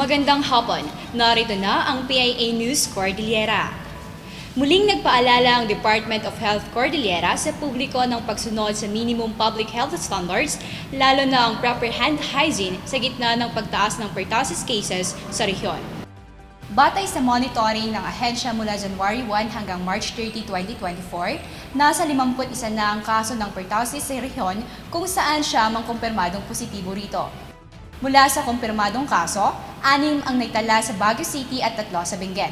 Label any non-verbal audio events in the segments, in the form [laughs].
Magandang hapon. Narito na ang PIA News Cordillera. Muling nagpaalala ang Department of Health Cordillera sa publiko ng pagsunod sa minimum public health standards, lalo na ang proper hand hygiene sa gitna ng pagtaas ng pertussis cases sa rehiyon. Batay sa monitoring ng ahensya mula January 1 hanggang March 30, 2024, nasa 51 na ang kaso ng pertussis sa rehiyon kung saan siya mang kumpirmadong positibo rito. Mula sa kumpirmadong kaso, anim ang naitala sa Baguio City at tatlo sa Benguet.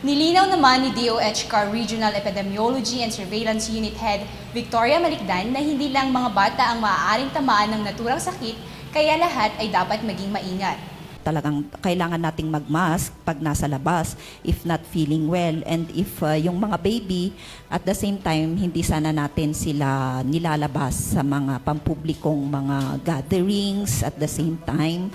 Nilinaw naman ni DOH CAR Regional Epidemiology and Surveillance Unit Head Victoria Malikdan na hindi lang mga bata ang maaaring tamaan ng naturang sakit, kaya lahat ay dapat maging maingat. Talagang kailangan nating magmask pag nasa labas if not feeling well. And if uh, yung mga baby at the same time hindi sana natin sila nilalabas sa mga pampublikong mga gatherings. At the same time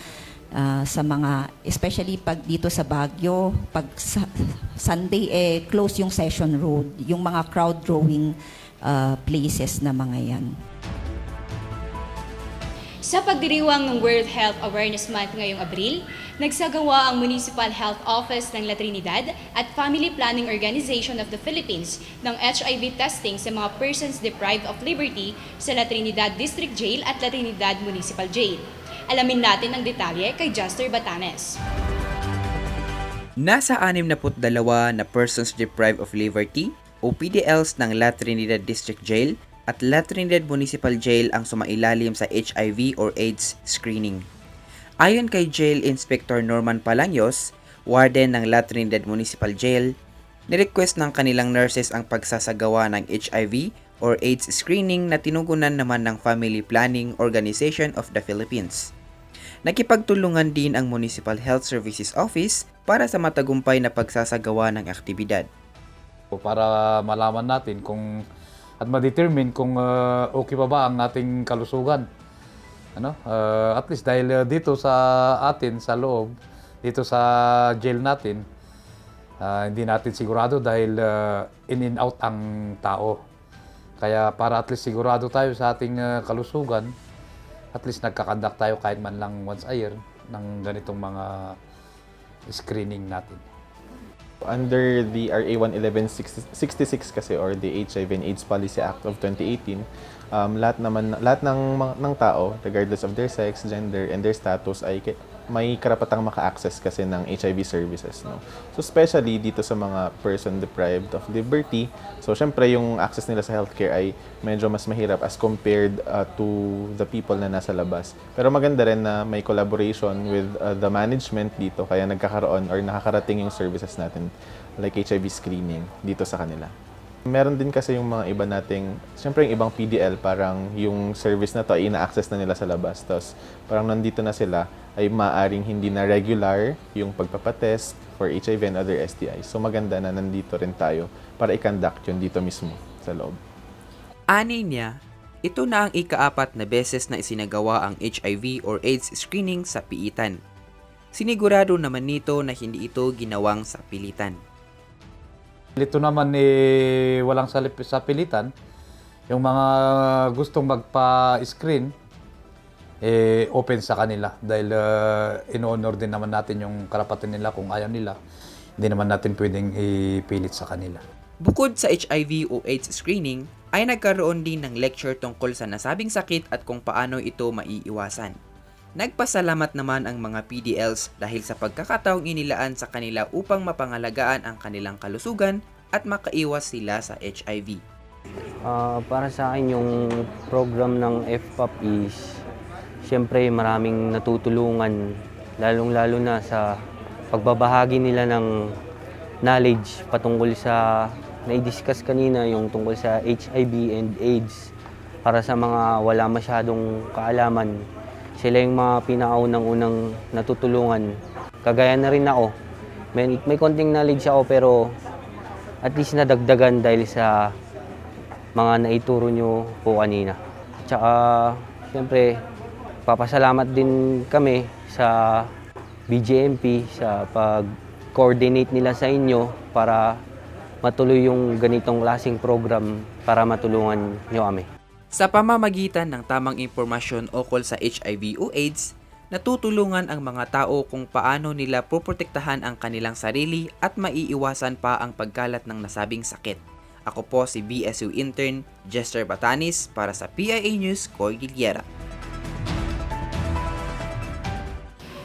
uh, sa mga especially pag dito sa Baguio pag sa, Sunday eh close yung session road yung mga crowd drawing uh, places na mga yan Sa pagdiriwang ng World Health Awareness Month ngayong Abril, nagsagawa ang Municipal Health Office ng La Trinidad at Family Planning Organization of the Philippines ng HIV testing sa mga persons deprived of liberty sa La Trinidad District Jail at La Trinidad Municipal Jail. Alamin natin ang detalye kay Juster Batanes. Nasa 62 na persons deprived of liberty o PDLs ng La Trinidad District Jail at La Trinidad Municipal Jail ang sumailalim sa HIV or AIDS screening. Ayon kay Jail Inspector Norman Palangos, warden ng La Trinidad Municipal Jail, nirequest ng kanilang nurses ang pagsasagawa ng HIV or AIDS screening na tinugunan naman ng Family Planning Organization of the Philippines. Nakipagtulungan din ang Municipal Health Services Office para sa matagumpay na pagsasagawa ng aktibidad. Para malaman natin kung at ma-determine kung uh, okay pa ba ang ating kalusugan. Ano? Uh, at least dahil uh, dito sa atin sa loob, dito sa jail natin, uh, hindi natin sigurado dahil uh, in and out ang tao. Kaya para at least sigurado tayo sa ating uh, kalusugan, at least nagkakandak tayo kahit man lang once a year ng ganitong mga screening natin. Under the RA 1166 kasi or the HIV and AIDS Policy Act of 2018, um, lahat naman lahat ng ng tao regardless of their sex, gender and their status ay may karapatang maka-access kasi ng HIV services, no. So especially dito sa mga person deprived of liberty, so syempre yung access nila sa healthcare ay medyo mas mahirap as compared uh, to the people na nasa labas. Pero maganda rin na may collaboration with uh, the management dito kaya nagkakaroon or nakakarating yung services natin like HIV screening dito sa kanila. Meron din kasi yung mga iba nating, siyempre yung ibang PDL, parang yung service na to ay ina-access na nila sa labas. Tapos parang nandito na sila, ay maaring hindi na regular yung pagpapatest for HIV and other STIs. So maganda na nandito rin tayo para i-conduct yun dito mismo sa loob. Ani niya, ito na ang ikaapat na beses na isinagawa ang HIV or AIDS screening sa piitan. Sinigurado naman nito na hindi ito ginawang sa pilitan. Ito naman eh, walang salip sa pilitan. Yung mga gustong magpa-screen, eh, open sa kanila. Dahil uh, in-honor din naman natin yung karapatan nila kung ayaw nila. Hindi naman natin pwedeng ipilit sa kanila. Bukod sa HIV o AIDS screening, ay nagkaroon din ng lecture tungkol sa nasabing sakit at kung paano ito maiiwasan. Nagpasalamat naman ang mga PDLs dahil sa pagkakataong inilaan sa kanila upang mapangalagaan ang kanilang kalusugan at makaiwas sila sa HIV. Ah, para sa akin yung program ng FPAP is siyempre maraming natutulungan lalong-lalo na sa pagbabahagi nila ng knowledge patungkol sa na-discuss kanina yung tungkol sa HIV and AIDS para sa mga wala masyadong kaalaman sila yung mga pinakaunang-unang natutulungan kagaya na rin ako may, may konting knowledge ako pero at least nadagdagan dahil sa mga naituro nyo po kanina. Tsaka, siyempre, papasalamat din kami sa BJMP sa pag-coordinate nila sa inyo para matuloy yung ganitong klaseng program para matulungan nyo kami. Sa pamamagitan ng tamang impormasyon ukol sa HIV o AIDS, natutulungan ang mga tao kung paano nila poprotektahan ang kanilang sarili at maiiwasan pa ang pagkalat ng nasabing sakit. Ako po si BSU intern Jester Batanis para sa PIA News Cordillera.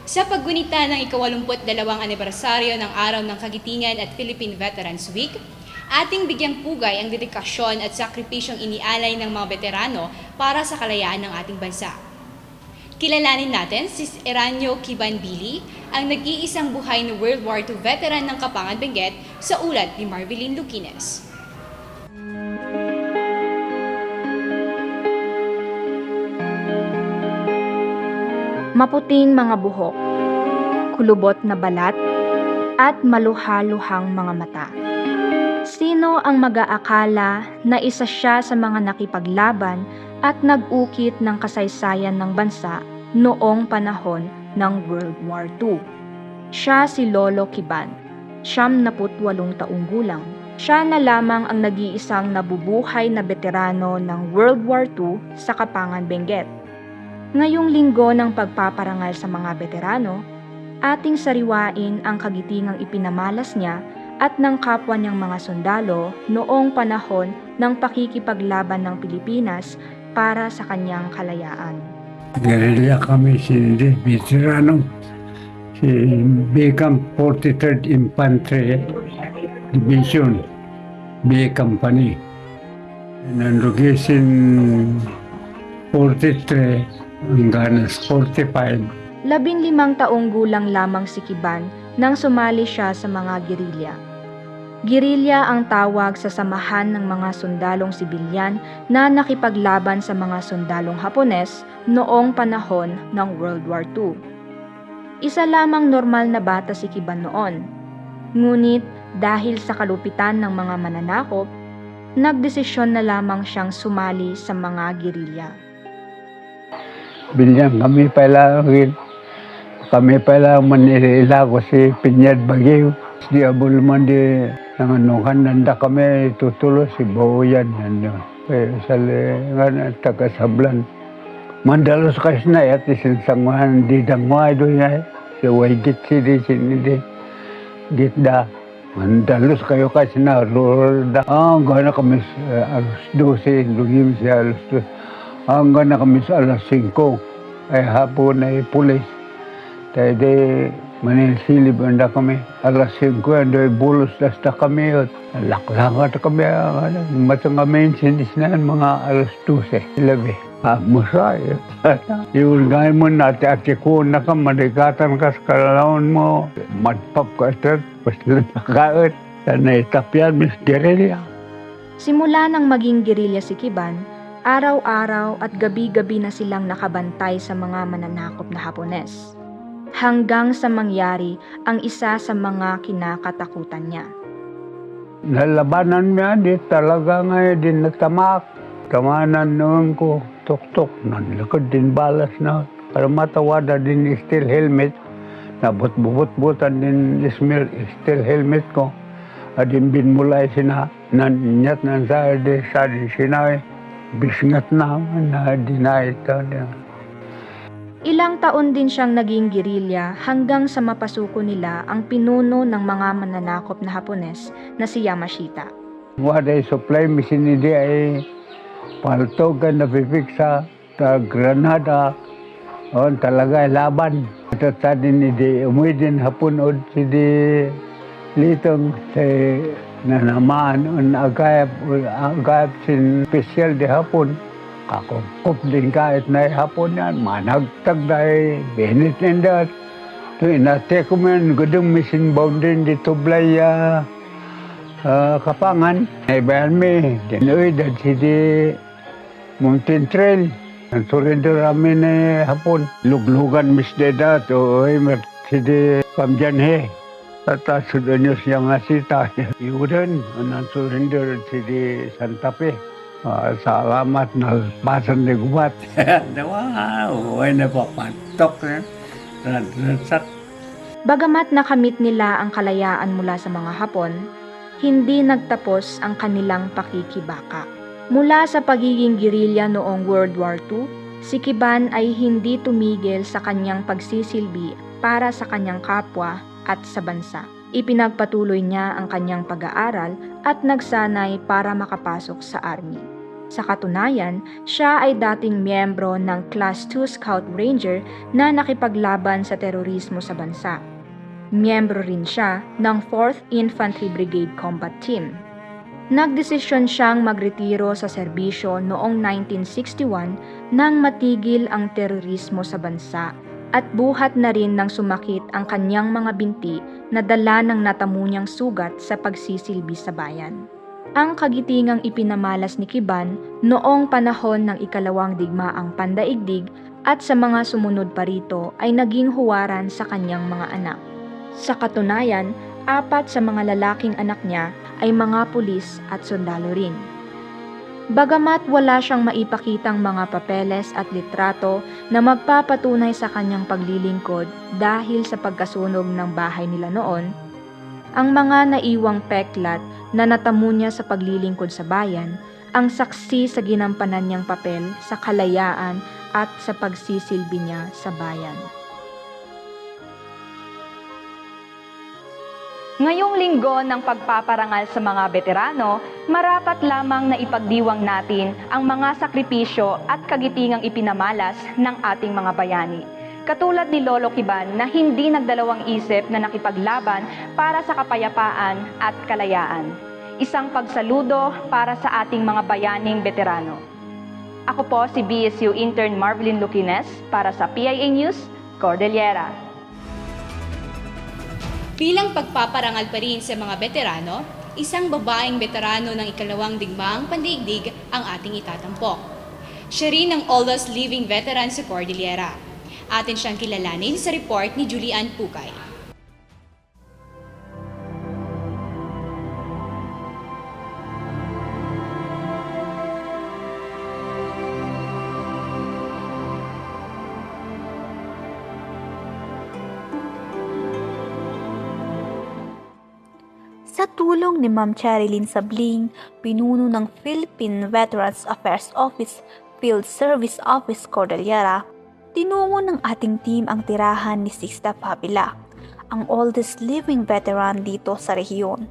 Sa paggunita ng ikawalumput dalawang anibersaryo ng Araw ng Kagitingan at Philippine Veterans Week, ating bigyang pugay ang dedikasyon at sakripisyong inialay ng mga veterano para sa kalayaan ng ating bansa. Kilalanin natin si Eranio Kibanbili, ang nag-iisang buhay na World War II veteran ng Kapangan Benguet sa ulat ni Marvelin Lucines. Maputing mga buhok, kulubot na balat, at maluhaluhang mga mata. Sino ang mag-aakala na isa siya sa mga nakipaglaban at nag-ukit ng kasaysayan ng bansa noong panahon ng World War II? Siya si Lolo Kiban, siyam na putwalong taong gulang. Siya na lamang ang nag-iisang nabubuhay na veterano ng World War II sa Kapangan Benguet. Ngayong linggo ng pagpaparangal sa mga veterano, ating sariwain ang kagitingang ipinamalas niya at ng kapwa niyang mga sundalo noong panahon ng pakikipaglaban ng Pilipinas para sa kanyang kalayaan. Guerrilla kami si veterano, si Beckham 43rd Infantry Division, B Company. Nandugisin 43 hanggang 45. Labing limang taong gulang lamang si Kiban nang sumali siya sa mga gerilya. Gerilya ang tawag sa samahan ng mga sundalong sibilyan na nakipaglaban sa mga sundalong Hapones noong panahon ng World War II. Isa lamang normal na bata si Kiban noon. Ngunit dahil sa kalupitan ng mga mananakop, nagdesisyon na lamang siyang sumali sa mga gerilya. Binyang kami pala kami pala Manila ko si Pinyad Baguio. Di abul man di nanganukan nanda kami tutulo si Boyan ano. Eh, sali nga na taga Sablan. Mandalos kasi na at isin sanguhan di dangwa do ya. Si Waygit si di sini di. Gitda. Mandalos kayo kasi na Lorda. Ah, gana kami sa alas 12. Lugim si alas 12. Hanggang na kami sa alas 5. Ay hapon ay pulis. Tayo di manilsilib anda kami. Alas 5 anda ay bulos lasta kami. At laklangat kami. Ano, matang kami sinis na mga alas 12. Ilabi. Ah, musay. [laughs] Yung gaya mo natin at ko na ka, madigatan ka sa kalalaon mo. Madpap ka sa basta nakaot. Sanay tapyan, Miss Guerrilla. Simula nang maging gerilya si Kiban, araw-araw at gabi-gabi na silang nakabantay sa mga mananakop na Hapones. Hanggang sa mangyari ang isa sa mga kinakatakutan niya. Nalabanan niya, di talaga nga eh, din natamak. Kamanan noon ko, tok-tok, nanlakad din balas na. Para matawada din steel helmet. Nabot-bubot-butan din steel helmet ko. Adin bin mulay sina, nanyat nan sa di sa di sinay. Bisngat na, na dinay ito. Ilang taon din siyang naging gerilya hanggang sa mapasuko nila ang pinuno ng mga mananakop na Hapones na si Yamashita. Waday supply machine di ay paltogan na pipiksa ta Granada. O talaga laban. At sa din di umuwi din hapon od si di litong sa nanamaan on agayap agayap sin special di hapon. Kakupkup din kahit na hapon yan. Managtag dahil benit nindat. To inate ko man gudong machine boundary di tublay ah, Ah, kapangan. Ay bayan mi, dinoy dad si di mountain trail. Ang surrender amin eh hapon. Luglugan mis de dat o ay mer si di pamjanhe. Tata sudan niyo siya nga sita. Iudan, ang surrender si di Ah, salamat na pasan de gubat. [laughs] wow, ay napapatok na. Radrasak Bagamat nakamit nila ang kalayaan mula sa mga Hapon, hindi nagtapos ang kanilang pakikibaka. Mula sa pagiging gerilya noong World War II, si Kiban ay hindi tumigil sa kanyang pagsisilbi para sa kanyang kapwa at sa bansa. Ipinagpatuloy niya ang kanyang pag-aaral at nagsanay para makapasok sa army. Sa katunayan, siya ay dating miyembro ng Class 2 Scout Ranger na nakipaglaban sa terorismo sa bansa. Miyembro rin siya ng 4th Infantry Brigade Combat Team. Nagdesisyon siyang magretiro sa serbisyo noong 1961 nang matigil ang terorismo sa bansa at buhat na rin ng sumakit ang kanyang mga binti na dala ng natamo niyang sugat sa pagsisilbi sa bayan. Ang kagitingang ipinamalas ni Kiban noong panahon ng ikalawang digmaang pandaigdig at sa mga sumunod pa rito ay naging huwaran sa kanyang mga anak. Sa katunayan, apat sa mga lalaking anak niya ay mga pulis at sundalo rin. Bagamat wala siyang maipakitang mga papeles at litrato na magpapatunay sa kanyang paglilingkod dahil sa pagkasunog ng bahay nila noon, ang mga naiwang peklat na natamo niya sa paglilingkod sa bayan ang saksi sa ginampanan niyang papel sa kalayaan at sa pagsisilbi niya sa bayan. Ngayong linggo ng pagpaparangal sa mga veterano, marapat lamang na ipagdiwang natin ang mga sakripisyo at kagitingang ipinamalas ng ating mga bayani. Katulad ni Lolo Kiban na hindi nagdalawang isip na nakipaglaban para sa kapayapaan at kalayaan. Isang pagsaludo para sa ating mga bayaning veterano. Ako po si BSU Intern Marvelyn Lucines para sa PIA News, Cordillera. Bilang pagpaparangal pa rin sa mga veterano, isang babaeng veterano ng ikalawang digmaang pandaigdig ang ating itatampok. Siya rin ang oldest living veteran sa Cordillera. Atin siyang kilalanin sa report ni Julian Pukay. Sa tulong ni Ma'am Cherilyn Sabling, pinuno ng Philippine Veterans Affairs Office Field Service Office Cordillera, tinungo ng ating team ang tirahan ni Sixta Pabila, ang oldest living veteran dito sa rehiyon.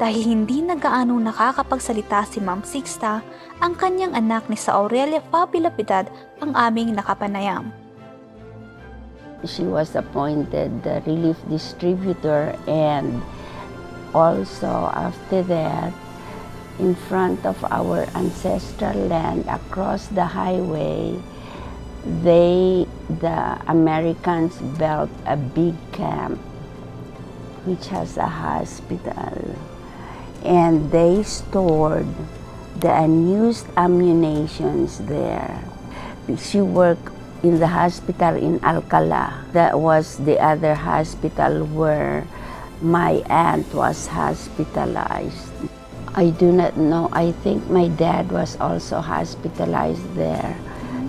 Dahil hindi na gaano nakakapagsalita si Ma'am Sixta, ang kanyang anak ni sa Aurelia Fabila Piedad ang aming nakapanayam. she was appointed the relief distributor and also after that in front of our ancestral land across the highway they the americans built a big camp which has a hospital and they stored the unused ammunitions there she worked in the hospital in Alcala. That was the other hospital where my aunt was hospitalized. I do not know. I think my dad was also hospitalized there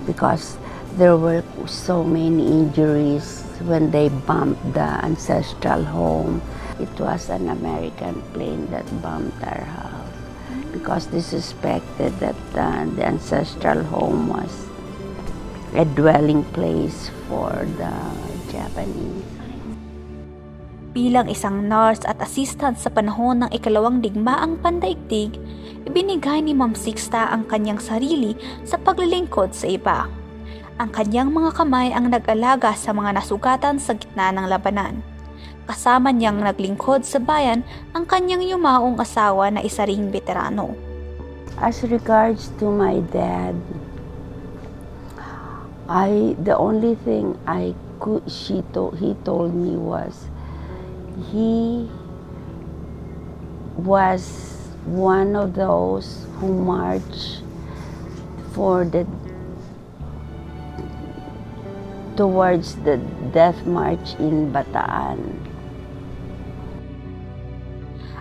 because there were so many injuries when they bombed the ancestral home. It was an American plane that bombed our house because they suspected that uh, the ancestral home was a dwelling place for the Japanese. Bilang isang nurse at assistant sa panahon ng ikalawang digmaang pandaigdig, ibinigay ni Ma'am Sixta ang kanyang sarili sa paglilingkod sa iba. Ang kanyang mga kamay ang nag-alaga sa mga nasugatan sa gitna ng labanan. Kasama niyang naglingkod sa bayan ang kanyang yumaong asawa na isa ring veterano. As regards to my dad, I the only thing I could she told he told me was he was one of those who marched for the towards the death march in Bataan.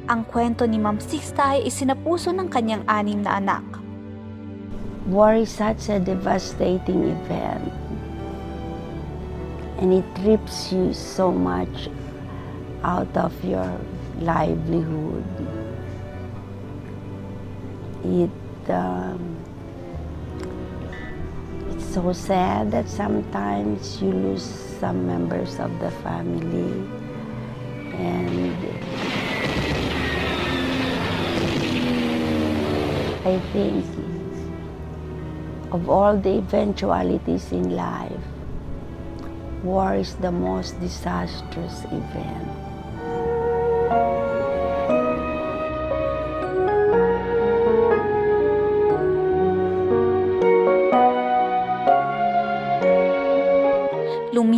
Ang kwento ni Ma'am Sixta ay isinapuso ng kanyang anim na anak. War is such a devastating event. And it trips you so much out of your livelihood. It, um, it's so sad that sometimes you lose some members of the family. And I think of all the eventualities in life, war is the most disastrous event.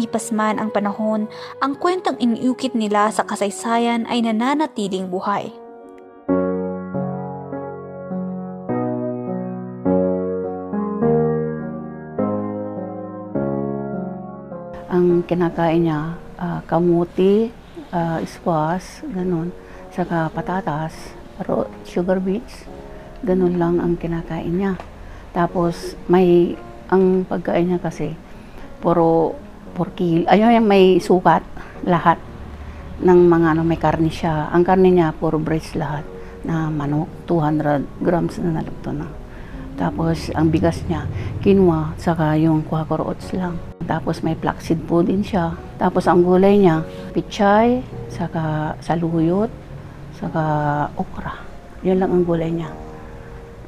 Lumipas man ang panahon, ang kwentang iniukit nila sa kasaysayan ay nananatiling buhay. Ang kinakain niya, ah, kamuti, ah, squash, ganun, saka patatas, sugar beets, ganun lang ang kinakain niya. Tapos may, ang pagkain niya kasi, puro, puro kilo, ayun yung may sukat, lahat ng mga ano, may karne siya. Ang karne niya, puro breast lahat na manok, 200 grams na nalugto na. Tapos, ang bigas niya, quinoa, saka yung quaker oats lang. Tapos, may flaxseed po din siya. Tapos, ang gulay niya, pichay, saka saluyot, saka okra. Yun lang ang gulay niya.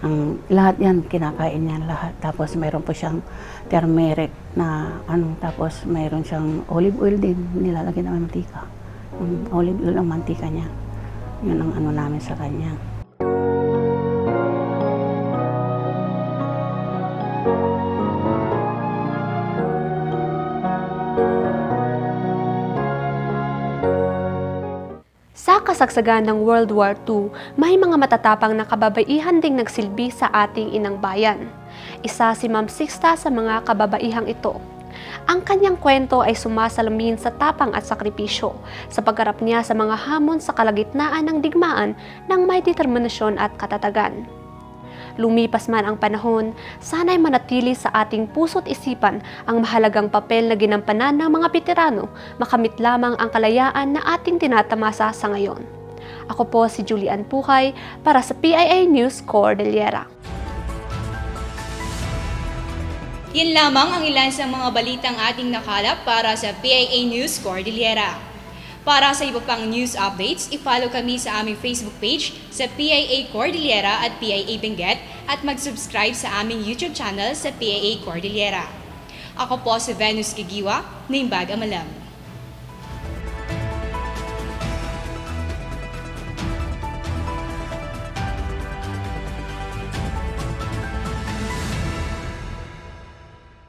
Ang, lahat yan, kinakain niya lahat. Tapos, mayroon po siyang turmeric na ano, tapos mayroon siyang olive oil din, nilalagyan ng mantika. Yung olive oil ang mantika niya. Yun ang ano namin sa kanya. Kasagsagan ng World War II, may mga matatapang na kababaihan ding nagsilbi sa ating inang bayan. Isa si Ma'am Sixta sa mga kababaihang ito. Ang kanyang kwento ay sumasalamin sa tapang at sakripisyo sa pagharap niya sa mga hamon sa kalagitnaan ng digmaan ng may determinasyon at katatagan. Lumipas man ang panahon, sana'y manatili sa ating puso't isipan ang mahalagang papel na ginampanan ng mga veterano makamit lamang ang kalayaan na ating tinatamasa sa ngayon. Ako po si Julian Puhay para sa PIA News Cordillera. Yan lamang ang ilan sa mga balitang ating nakalap para sa PIA News Cordillera. Para sa iba pang news updates, i-follow kami sa aming Facebook page sa PIA Cordillera at PIA Benguet at mag-subscribe sa aming YouTube channel sa PIA Cordillera. Ako po si Venus Kigiwa, Naimbag Amalam.